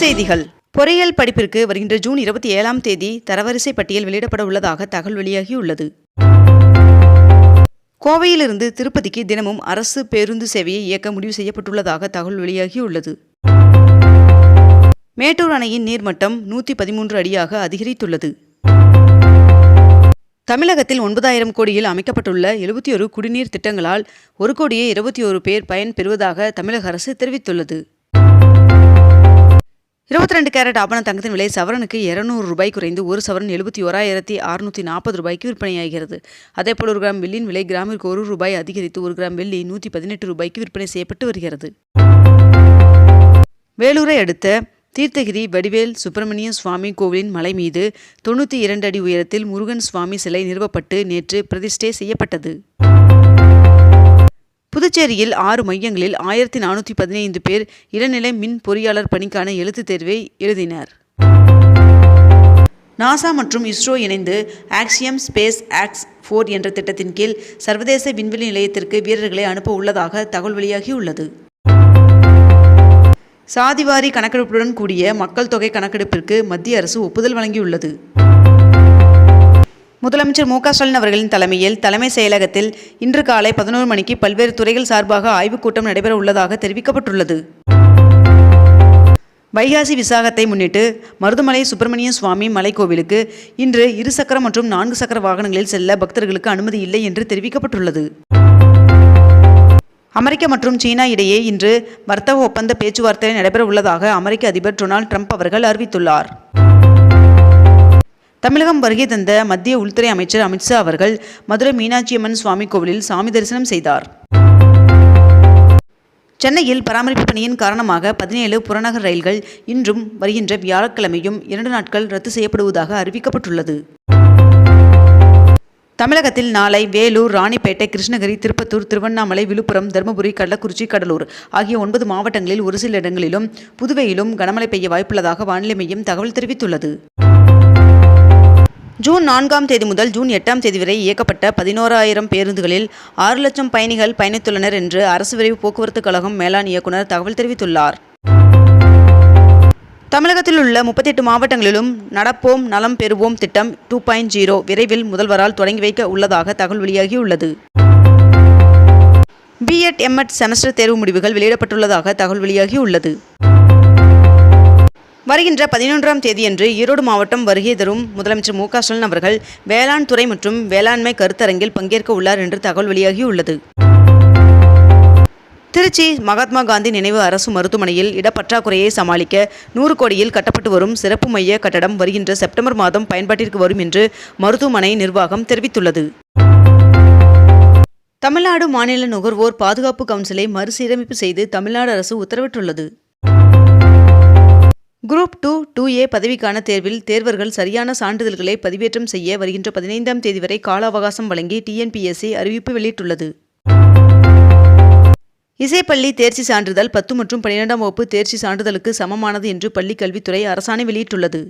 செய்திகள். பொறியியல் படிப்பிற்கு வருகின்ற ஜூன் இருபத்தி ஏழாம் தேதி தரவரிசை பட்டியல் வெளியிடப்பட உள்ளதாக தகவல் வெளியாகியுள்ளது. கோவையிலிருந்து திருப்பதிக்கு தினமும் அரசு பேருந்து சேவையை இயக்க முடிவு செய்யப்பட்டுள்ளதாக தகவல் வெளியாகியுள்ளது. மேட்டூர் அணையின் நீர்மட்டம் நூற்றி பதிமூன்று அடியாக அதிகரித்துள்ளது. தமிழகத்தில் ஒன்பதாயிரம் கோடியில் அமைக்கப்பட்டுள்ள எழுபத்தி ஒரு குடிநீர் திட்டங்களால் ஒரு கோடியே இருபத்தி ஒரு பேர் பயன் பெறுவதாக தமிழக அரசு தெரிவித்துள்ளது. இருபத்தி ரெண்டு கேரட் ஆபண தங்கத்தின் விலை சவரனுக்கு இருநூறு ரூபாய் குறைந்து ஒரு சவரன் எழுபத்தி ஓராயிரத்தி அறுநூற்றி நாற்பது ரூபாய்க்கு விற்பனையாகிறது. அதேபோல் ஒரு கிராம் வெள்ளியின் விலை கிராமிற்கு ஒரு ரூபாய் அதிகரித்து ஒரு கிராம் வெள்ளி நூற்றி பதினெட்டு ரூபாய்க்கு விற்பனை செய்யப்பட்டு வருகிறது. வேலூரை அடுத்த தீர்த்தகிரி வடிவேல் சுப்பிரமணிய சுவாமி கோவிலின் மலை மீது தொண்ணூற்றி இரண்டு அடி உயரத்தில் முருகன் சுவாமி சிலை நிறுவப்பட்டு நேற்று பிரதிஷ்டை செய்யப்பட்டது. புதுச்சேரியில் ஆறு மையங்களில் ஆயிரத்தி நானூற்றி பதினைந்து பேர் இளநிலை மின் பொறியாளர் பணிக்கான எழுத்துத் தேர்வை எழுதினர். நாசா மற்றும் இஸ்ரோ இணைந்து ஆக்சியம் ஸ்பேஸ் ஆக்ஸ் ஃபோர் என்ற திட்டத்தின் கீழ் சர்வதேச விண்வெளி நிலையத்திற்கு வீரர்களை அனுப்ப உள்ளதாக தகவல் வெளியாகியுள்ளது. சாதிவாரி கணக்கெடுப்புடன் கூடிய மக்கள் தொகை கணக்கெடுப்பிற்கு மத்திய அரசு ஒப்புதல் வழங்கியுள்ளது. முதலமைச்சர் மு க ஸ்டாலின் அவர்களின் தலைமையில் தலைமை செயலகத்தில் இன்று காலை பதினோரு மணிக்கு பல்வேறு துறைகள் சார்பாக ஆய்வுக் கூட்டம் நடைபெற உள்ளதாக தெரிவிக்கப்பட்டுள்ளது. வைகாசி விசாகத்தை முன்னிட்டு மருதமலை சுப்பிரமணிய சுவாமி மலைக்கோவிலுக்கு இன்று இருசக்கர மற்றும் நான்கு சக்கர வாகனங்களில் செல்ல பக்தர்களுக்கு அனுமதி இல்லை என்று தெரிவிக்கப்பட்டுள்ளது. அமெரிக்க மற்றும் சீனா இடையே இன்று வர்த்தக ஒப்பந்த பேச்சுவார்த்தை நடைபெற உள்ளதாக அமெரிக்க அதிபர் டொனால்ட் ட்ரம்ப் அவர்கள் அறிவித்துள்ளார். தமிழகம் வருகை தந்த மத்திய உள்துறை அமைச்சர் அமித்ஷா அவர்கள் மதுரை மீனாட்சியம்மன் சுவாமி கோவிலில் சாமி தரிசனம் செய்தார். சென்னையில் பராமரிப்பு பணியின் காரணமாக பதினேழு புறநகர் ரயில்கள் இன்றும் வருகின்ற வியாழக்கிழமையும் இரண்டு நாட்கள் ரத்து செய்யப்படுவதாக அறிவிக்கப்பட்டுள்ளது. தமிழகத்தில் நாளை வேலூர் ராணிப்பேட்டை கிருஷ்ணகிரி திருப்பத்தூர் திருவண்ணாமலை விழுப்புரம் தருமபுரி கள்ளக்குறிச்சி கடலூர் ஆகிய ஒன்பது மாவட்டங்களில் ஒரு சில இடங்களிலும் புதுவையிலும் கனமழை பெய்ய வாய்ப்புள்ளதாக வானிலை மையம் தகவல் தெரிவித்துள்ளது. ஜூன் நான்காம் தேதி முதல் ஜூன் எட்டாம் தேதி வரை இயக்கப்பட்ட பதினோராயிரம் பேருந்துகளில் ஆறு லட்சம் பயணிகள் பயணித்துள்ளனர் என்று அரசு விரைவு போக்குவரத்து கழகம் மேலாண் இயக்குநர் தகவல் தெரிவித்துள்ளார். தமிழகத்தில் உள்ள முப்பத்தெட்டு மாவட்டங்களிலும் நடப்போம் நலம் பெறுவோம் திட்டம் டூ பாயிண்ட் ஜீரோ விரைவில் முதல்வரால் தொடங்கி வைக்க உள்ளதாக தகவல் வெளியாகியுள்ளது. பிஎட் எம்எட் செமஸ்டர் தேர்வு முடிவுகள் வெளியிடப்பட்டுள்ளதாக தகவல் வெளியாகியுள்ளது. வருகின்ற பதினொன்றாம் தேதியன்று ஈரோடு மாவட்டம் வருகை தரும் முதலமைச்சர் மு க ஸ்டாலின் அவர்கள் வேளாண் துறை மற்றும் வேளாண்மை கருத்தரங்கில் பங்கேற்க உள்ளார் என்று தகவல் வெளியாகியுள்ளது. திருச்சி மகாத்மா காந்தி நினைவு அரசு மருத்துவமனையில் இடப்பற்றாக்குறையை சமாளிக்க நூறு கோடியில் கட்டப்பட்டு வரும் சிறப்பு மைய கட்டடம் வருகின்ற செப்டம்பர் மாதம் பயன்பாட்டிற்கு வரும் என்று மருத்துவமனை நிர்வாகம் தெரிவித்துள்ளது. தமிழ்நாடு மாநில நுகர்வோர் பாதுகாப்பு கவுன்சிலை மறுசீரமைப்பு செய்து தமிழ்நாடு அரசு உத்தரவிட்டுள்ளது. குரூப் டூ டூ ஏ பதவிக்கான தேர்வில் தேர்வர்கள் சரியான சான்றிதழ்களை பதிவேற்றம் செய்ய வருகின்ற பதினைந்தாம் தேதி வரை கால அவகாசம் வழங்கி டிஎன்பிஎஸ்சி அறிவிப்பு வெளியிட்டுள்ளது. இசைப்பள்ளி தேர்ச்சி சான்றிதழ் பத்து மற்றும் பன்னிரெண்டாம் வகுப்பு தேர்ச்சி சான்றிதழுக்கு சமமானது என்று பள்ளிக் கல்வித்துறை அரசாணை வெளியிட்டுள்ளது.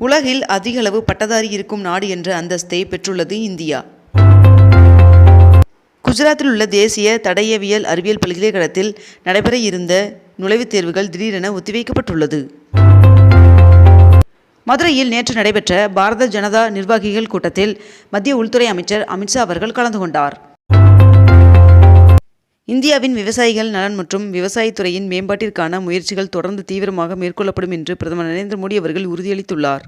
உலகில் அதிகளவு பட்டதாரி இருக்கும் நாடு என்ற அந்தஸ்தை பெற்றுள்ளது இந்தியா. குஜராத்தில் உள்ள தேசிய தடயவியல் அறிவியல் பல்கலைக்கழகத்தில் நடைபெற இருந்த நுழைவுத் தேர்வுகள் திடீரென ஒத்திவைக்கப்பட்டுள்ளது. மதுரையில் நேற்று நடைபெற்ற பாரத ஜனதா நிர்வாகிகள் கூட்டத்தில் மத்திய உள்துறை அமைச்சர் அமித்ஷா அவர்கள் கலந்து கொண்டார். இந்தியாவின் விவசாயிகள் நலன் மற்றும் விவசாயத்துறையின் மேம்பாட்டிற்கான முயற்சிகள் தொடர்ந்து தீவிரமாக மேற்கொள்ளப்படும் என்று பிரதமர் நரேந்திர மோடி அவர்கள் உறுதியளித்துள்ளார்.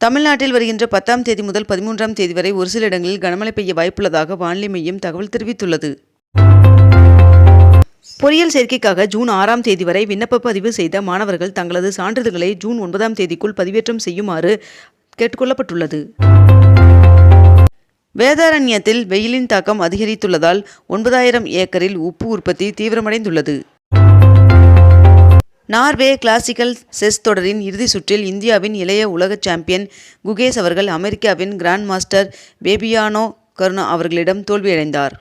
தமிழ்நாட்டில் வருகின்ற பத்தாம் தேதி முதல் பதிமூன்றாம் தேதி வரை ஒரு சில இடங்களில் கனமழை பெய்ய வாய்ப்புள்ளதாக வானிலை மையம் தகவல் தெரிவித்துள்ளது. பொறியியல் சேர்க்கைக்காக ஜூன் ஆறாம் தேதி வரை விண்ணப்ப பதிவு செய்த மாணவர்கள் தங்களது சான்றிதழ்களை ஜூன் ஒன்பதாம் தேதிக்குள் பதிவேற்றம் செய்யுமாறு கேட்டுக்கொள்ளப்பட்டுள்ளது. வேதாரண்யத்தில் வெயிலின் தாக்கம் அதிகரித்துள்ளதால் ஒன்பதாயிரம் ஏக்கரில் உப்பு உற்பத்தி தீவிரமடைந்துள்ளது. நார்வே கிளாசிக்கல் செஸ் தொடரின் இறுதி சுற்றில் இந்தியாவின் இளைய உலக சாம்பியன் குகேஷ் அவர்கள் அமெரிக்காவின் கிராண்ட் மாஸ்டர் பேபியானோ கருணா அவர்களிடம் தோல்வியடைந்தார்.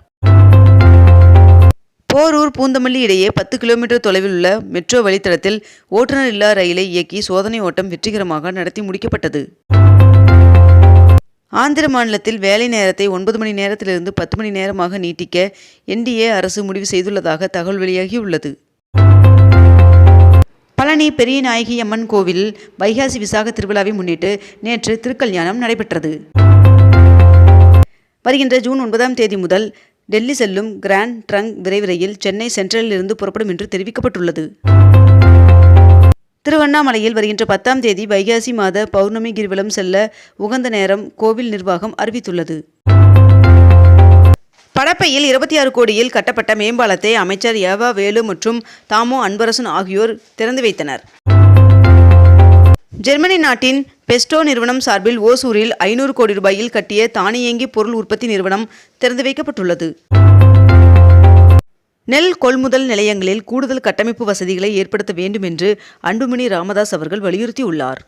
போரூர் பூந்தமல்லி இடையே பத்து கிலோமீட்டர் தொலைவில் உள்ள மெட்ரோ வழித்தடத்தில் ஓட்டுநர் இல்லா ரயிலை இயக்கி சோதனை ஓட்டம் வெற்றிகரமாக நடத்தி முடிக்கப்பட்டது. ஆந்திர மாநிலத்தில் வேலை நேரத்தை ஒன்பது மணி நேரத்திலிருந்து பத்து மணி நேரமாக நீட்டிக்க என்டிஏ அரசு முடிவு செய்துள்ளதாக தகவல் வெளியாகியுள்ளது. பழனி பெரியநாயகி அம்மன் கோவில் வைகாசி விசாக திருவிழாவை முன்னிட்டு நேற்று திருக்கல்யாணம் நடைபெற்றது. வருகின்ற ஜூன் ஒன்பதாம் தேதி முதல் டெல்லி செல்லும் கிராண்ட் ட்ரங்க் விரைவு ரயில் சென்னை சென்ட்ரலில் இருந்து புறப்படும் என்று தெரிவிக்கப்பட்டுள்ளது. திருவண்ணாமலையில் வருகின்ற பத்தாம் தேதி வைகாசி மாத பௌர்ணமி கிரிவலம் செல்ல உகந்த நேரம் கோவில் நிர்வாகம் அறிவித்துள்ளது. படப்பையில் இருபத்தி ஆறு கோடியில் கட்டப்பட்ட மேம்பாலத்தை அமைச்சர் ஏவா வேலு மற்றும் தாமோ அன்பரசன் ஆகியோர் திறந்து வைத்தனர். ஜெர்மனி நாட்டின் பெஸ்டோ நிறுவனம் சார்பில் ஓசூரில் ஐநூறு கோடி ரூபாயில் கட்டிய தானியங்கி பொருள் உற்பத்தி நிறுவனம் திறந்து வைக்கப்பட்டுள்ளது நெல் கொள்முதல் நிலையங்களில் கூடுதல் கட்டமைப்பு வசதிகளை ஏற்படுத்த வேண்டும் என்று அன்புமணி ராமதாஸ் அவர்கள் வலியுறுத்தியுள்ளார்.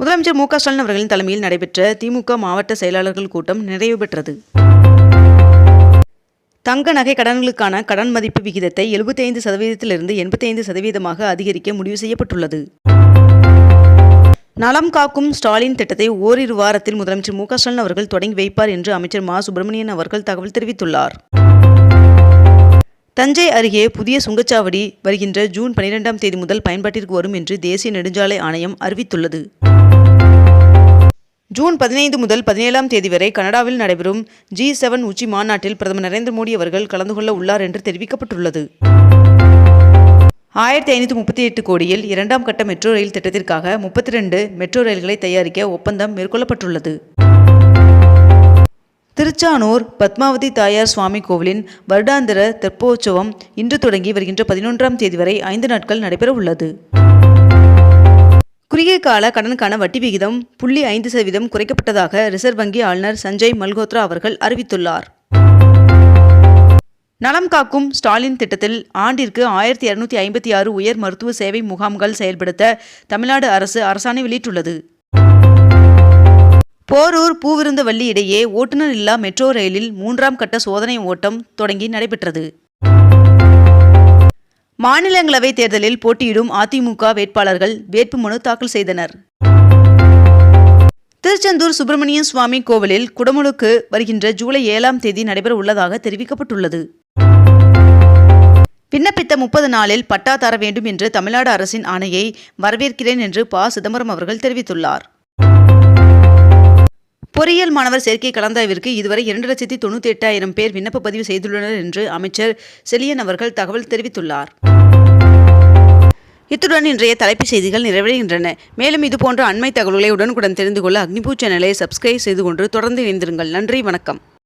முதலமைச்சர் மு க ஸ்டாலின் அவர்களின் தலைமையில் நடைபெற்ற திமுக மாவட்ட செயலாளர்கள் கூட்டம் நிறைவு பெற்றது. தங்க நகை கடன்களுக்கான கடன் மதிப்பு விகிதத்தை எழுபத்தைந்து சதவீதத்திலிருந்து எண்பத்தைந்து சதவீதமாக அதிகரிக்க முடிவு செய்யப்பட்டுள்ளது. நலம் காக்கும் ஸ்டாலின் திட்டத்தை ஓரிரு வாரத்தில் முதலமைச்சர் மு க ஸ்டாலின் அவர்கள் தொடங்கி வைப்பார் என்று அமைச்சர் மா. சுப்பிரமணியன் அவர்கள் தகவல் தெரிவித்துள்ளார். தஞ்சை அருகே புதிய சுங்கச்சாவடி வருகின்ற ஜூன் பனிரெண்டாம் தேதி முதல் பயன்பாட்டிற்கு வரும் என்று தேசிய நெடுஞ்சாலை ஆணையம் அறிவித்துள்ளது. ஜூன் பதினைந்து முதல் பதினேழாம் தேதி வரை கனடாவில் நடைபெறும் ஜி செவன் உச்சி மாநாட்டில் பிரதமர் நரேந்திர மோடி அவர்கள் கலந்து கொள்ள உள்ளார் என்று தெரிவிக்கப்பட்டுள்ளது. ஆயிரத்தி ஐநூற்றி முப்பத்தி எட்டு கோடியில் இரண்டாம் கட்ட மெட்ரோ ரயில் திட்டத்திற்காக முப்பத்தி ரெண்டு மெட்ரோ ரயில்களை தயாரிக்க ஒப்பந்தம் மேற்கொள்ளப்பட்டுள்ளது. திருச்சானூர் பத்மாவதி தாயார் சுவாமி கோவிலின் வருடாந்திர தெப்போற்சவம் இன்று தொடங்கி வருகின்ற பதினொன்றாம் தேதி வரை ஐந்து நாட்கள் நடைபெற உள்ளது குறுகிய கால கடனுக்கான வட்டி விகிதம் புள்ளி ஐந்து சதவீதம் குறைக்கப்பட்டதாக ரிசர்வ் வங்கி ஆளுநர் சஞ்சய் மல்கோத்ரா அவர்கள் அறிவித்துள்ளார். நலம் காக்கும் ஸ்டாலின் திட்டத்தில் ஆண்டிற்கு ஆயிரத்தி இருநூத்தி ஐம்பத்தி ஆறு உயர் மருத்துவ சேவை முகாம்கள் செயல்படுத்த தமிழ்நாடு அரசு அரசாணை வெளியிட்டுள்ளது. போரூர் பூவிருந்தவள்ளி இடையே ஓட்டுநர் இல்லா மெட்ரோ ரயிலில் மூன்றாம் கட்ட சோதனை ஓட்டம் தொடங்கி நடைபெற்றது. மாநிலங்களவை தேர்தலில் போட்டியிடும் அதிமுக வேட்பாளர்கள் வேட்புமனு தாக்கல் செய்தனர். திருச்செந்தூர் சுப்பிரமணிய சுவாமி கோவிலில் குடமுழுக்கு வருகின்ற ஜூலை ஏழாம் தேதி நடைபெற உள்ளதாக தெரிவிக்கப்பட்டுள்ளது. விண்ணப்பித்த முப்பது நாளில் பட்டா தர வேண்டும் என்று தமிழ்நாடு அரசின் ஆணையை வரவேற்கிறேன் என்று ப. சிதம்பரம் அவர்கள் தெரிவித்துள்ளார். பொறியியல் மாணவர் சேர்க்கை கலந்தாய்விற்கு இதுவரை இரண்டு லட்சத்தி தொண்ணூற்றி எட்டாயிரம் பேர் விண்ணப்ப பதிவு செய்துள்ளனர் என்று அமைச்சர் செலியன் அவர்கள் தகவல் தெரிவித்துள்ளார். இத்துடன் இன்றைய தலைப்புச் செய்திகள் நிறைவடைகின்றன. மேலும் இதுபோன்ற அண்மை தகவல்களை உடனுக்குடன் தெரிந்து கொள்ள அக்னிபூ சேனலை சப்ஸ்கிரைப் செய்து கொண்டு தொடர்ந்து இணைந்திருங்கள். நன்றி வணக்கம்.